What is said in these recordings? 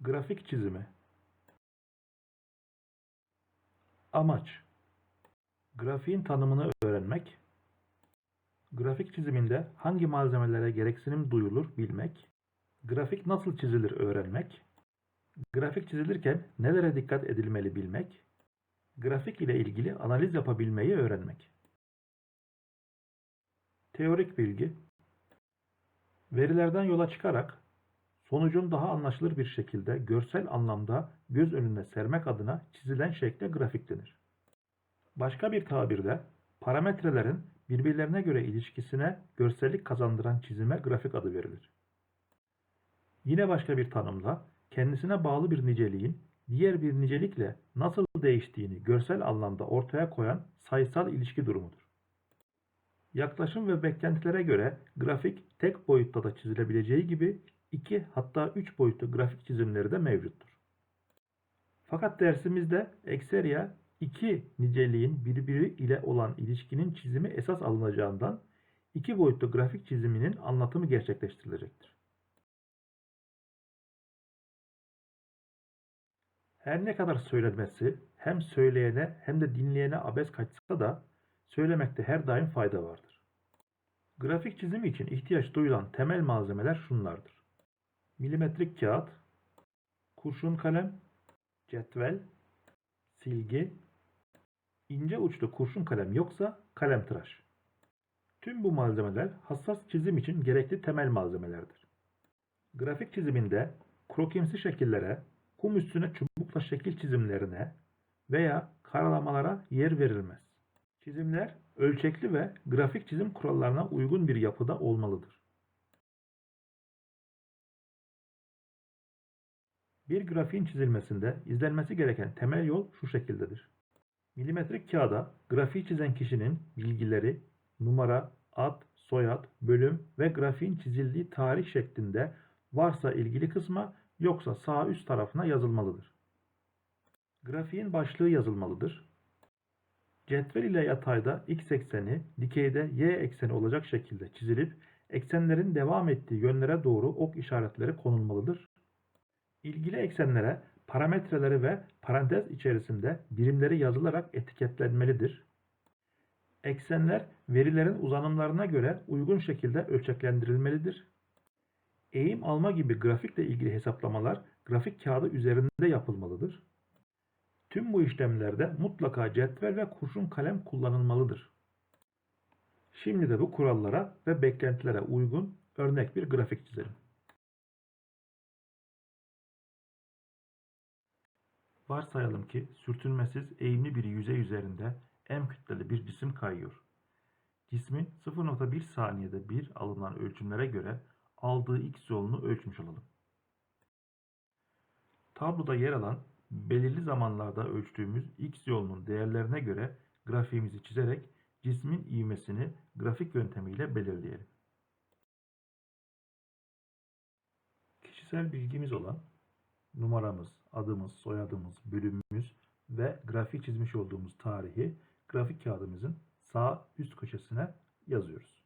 Grafik çizimi. Amaç. Grafiğin tanımını öğrenmek. Grafik çiziminde hangi malzemelere gereksinim duyulur bilmek. Grafik nasıl çizilir öğrenmek. Grafik çizilirken nelere dikkat edilmeli bilmek. Grafik ile ilgili analiz yapabilmeyi öğrenmek. Teorik bilgi. Verilerden yola çıkarak sonucun daha anlaşılır bir şekilde görsel anlamda göz önüne sermek adına çizilen şekle grafik denir. Başka bir tabirde parametrelerin birbirlerine göre ilişkisine görsellik kazandıran çizime grafik adı verilir. Yine başka bir tanımla kendisine bağlı bir niceliğin diğer bir nicelikle nasıl değiştiğini görsel anlamda ortaya koyan sayısal ilişki durumudur. Yaklaşım ve beklentilere göre grafik tek boyutta da çizilebileceği gibi iki hatta üç boyutlu grafik çizimleri de mevcuttur. Fakat dersimizde ekseriya iki niceliğin birbiri ile olan ilişkinin çizimi esas alınacağından iki boyutlu grafik çiziminin anlatımı gerçekleştirilecektir. Her ne kadar söylenmesi hem söyleyene hem de dinleyene abes kaçsa da söylemekte her daim fayda vardır. Grafik çizimi için ihtiyaç duyulan temel malzemeler şunlardır. Milimetrik kağıt, kurşun kalem, cetvel, silgi, ince uçlu kurşun kalem yoksa kalem tıraş. Tüm bu malzemeler hassas çizim için gerekli temel malzemelerdir. Grafik çiziminde krokimsi şekillere, kum üstüne çubukla şekil çizimlerine veya karalamalara yer verilmez. Çizimler ölçekli ve grafik çizim kurallarına uygun bir yapıda olmalıdır. Bir grafiğin çizilmesinde izlenmesi gereken temel yol şu şekildedir. Milimetrik kağıda grafiği çizen kişinin bilgileri, numara, ad, soyad, bölüm ve grafiğin çizildiği tarih şeklinde varsa ilgili kısma yoksa sağ üst tarafına yazılmalıdır. Grafiğin başlığı yazılmalıdır. Cetvel ile yatayda x ekseni, dikeyde y ekseni olacak şekilde çizilip eksenlerin devam ettiği yönlere doğru ok işaretleri konulmalıdır. İlgili eksenlere parametreleri ve parantez içerisinde birimleri yazılarak etiketlenmelidir. Eksenler verilerin uzanımlarına göre uygun şekilde ölçeklendirilmelidir. Eğim alma gibi grafikle ilgili hesaplamalar grafik kağıdı üzerinde yapılmalıdır. Tüm bu işlemlerde mutlaka cetvel ve kurşun kalem kullanılmalıdır. Şimdi de bu kurallara ve beklentilere uygun örnek bir grafik çizelim. Varsayalım ki sürtünmesiz eğimli bir yüzey üzerinde M kütleli bir cisim kayıyor. Cismin 0.1 saniyede bir alınan ölçümlere göre aldığı x yolunu ölçmüş olalım. Tabloda yer alan belirli zamanlarda ölçtüğümüz x yolunun değerlerine göre grafiğimizi çizerek cismin ivmesini grafik yöntemiyle belirleyelim. Kişisel bilgimiz olan numaramız, adımız, soyadımız, bölümümüz ve grafik çizmiş olduğumuz tarihi grafik kağıdımızın sağ üst köşesine yazıyoruz.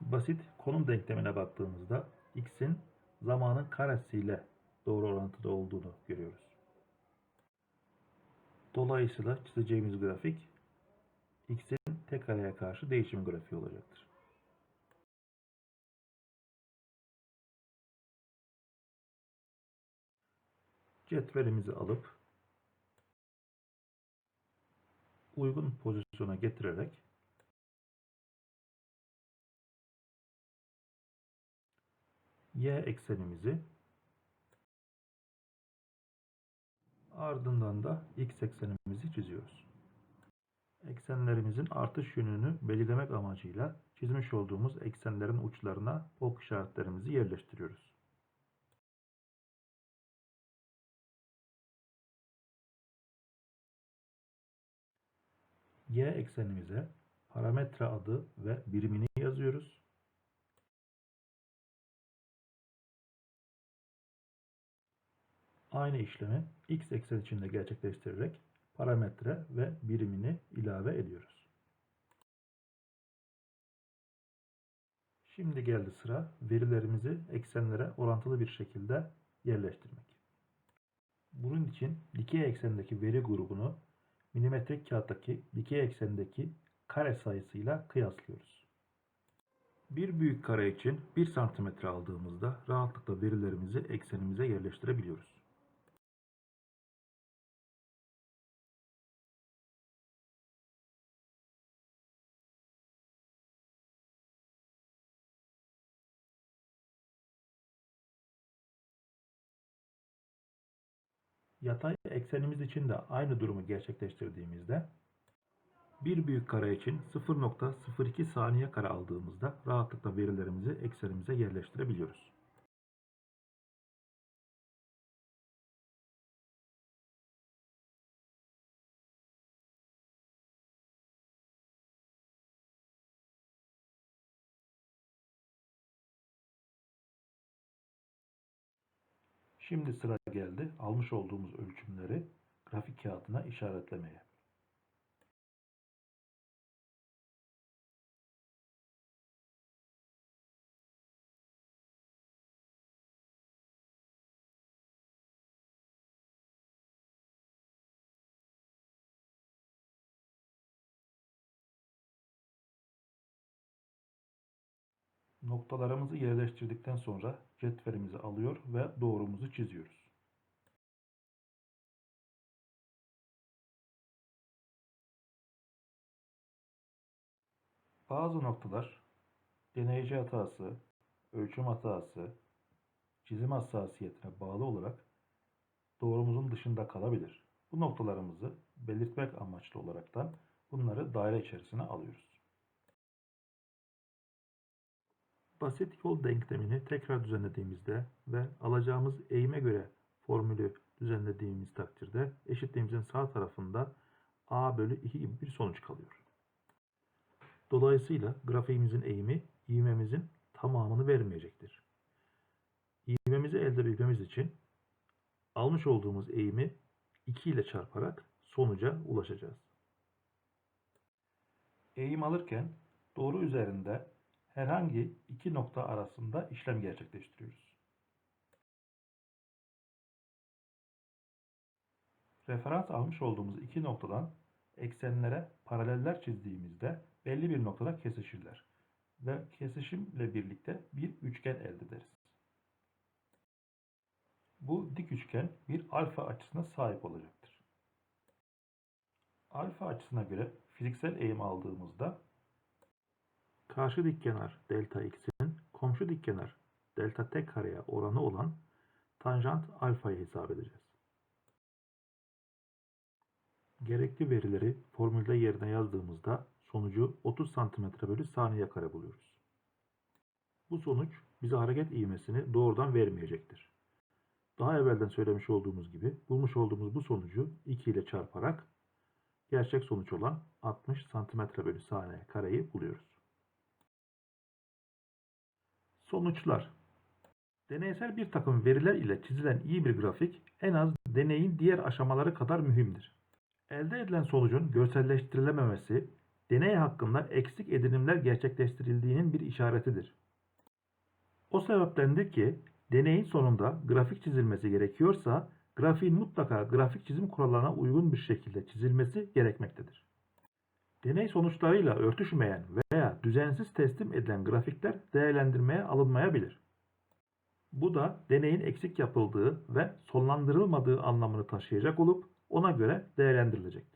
Basit konum denklemine baktığımızda x'in zamanın karesiyle doğru orantıda olduğunu görüyoruz. Dolayısıyla çizeceğimiz grafik x'in tek kareye karşı değişim grafiği olacaktır. Cetvelimizi alıp uygun pozisyona getirerek y eksenimizi ardından da x eksenimizi çiziyoruz. Eksenlerimizin artış yönünü belirlemek amacıyla çizmiş olduğumuz eksenlerin uçlarına ok işaretlerimizi yerleştiriyoruz. Y eksenimize parametre adı ve birimini yazıyoruz. Aynı işlemi x eksen içinde gerçekleştirerek parametre ve birimini ilave ediyoruz. Şimdi geldi sıra verilerimizi eksenlere orantılı bir şekilde yerleştirmek. Bunun için dikey eksendeki veri grubunu milimetrik kağıttaki dikey eksendeki kare sayısıyla kıyaslıyoruz. Bir büyük kare için 1 santimetre aldığımızda rahatlıkla verilerimizi eksenimize yerleştirebiliyoruz. Yatay eksenimiz için de aynı durumu gerçekleştirdiğimizde bir büyük kare için 0.02 saniye kare aldığımızda rahatlıkla verilerimizi eksenimize yerleştirebiliyoruz. Şimdi sıra geldi almış olduğumuz ölçümleri grafik kağıdına işaretlemeye. Noktalarımızı yerleştirdikten sonra cetvelimizi alıyor ve doğrumuzu çiziyoruz. Bazı noktalar deneyici hatası, ölçüm hatası, çizim hassasiyetine bağlı olarak doğrumuzun dışında kalabilir. Bu noktalarımızı belirtmek amaçlı olaraktan bunları daire içerisine alıyoruz. Basit yol denklemini tekrar düzenlediğimizde ve alacağımız eğime göre formülü düzenlediğimiz takdirde eşitliğimizin sağ tarafında a bölü 2 gibi bir sonuç kalıyor. Dolayısıyla grafiğimizin eğimi ivmemizin tamamını vermeyecektir. İvmemizi elde edebilmemiz için almış olduğumuz eğimi 2 ile çarparak sonuca ulaşacağız. Eğim alırken doğru üzerinde herhangi iki nokta arasında işlem gerçekleştiriyoruz. Referans almış olduğumuz iki noktadan eksenlere paraleller çizdiğimizde belli bir noktada kesişirler ve kesişimle birlikte bir üçgen elde ederiz. Bu dik üçgen bir alfa açısına sahip olacaktır. Alfa açısına göre fiziksel eğim aldığımızda karşı dikkenar delta x'in komşu dikkenar delta t kareye oranı olan tanjant alfayı hesap edeceğiz. Gerekli verileri formülde yerine yazdığımızda sonucu 30 cm bölü saniye kare buluyoruz. Bu sonuç bize hareket ivmesini doğrudan vermeyecektir. Daha evvelden söylemiş olduğumuz gibi bulmuş olduğumuz bu sonucu 2 ile çarparak gerçek sonuç olan 60 cm bölü saniye kareyi buluyoruz. Sonuçlar Deneysel bir takım veriler ile çizilen iyi bir grafik en az deneyin diğer aşamaları kadar mühimdir. Elde edilen sonucun görselleştirilememesi, deney hakkında eksik edinimler gerçekleştirildiğinin bir işaretidir. O sebeptendir ki deneyin sonunda grafik çizilmesi gerekiyorsa grafiğin mutlaka grafik çizim kurallarına uygun bir şekilde çizilmesi gerekmektedir. Deney sonuçlarıyla örtüşmeyen veya düzensiz teslim edilen grafikler değerlendirmeye alınmayabilir. Bu da deneyin eksik yapıldığı ve sonlandırılmadığı anlamını taşıyacak olup ona göre değerlendirilecektir.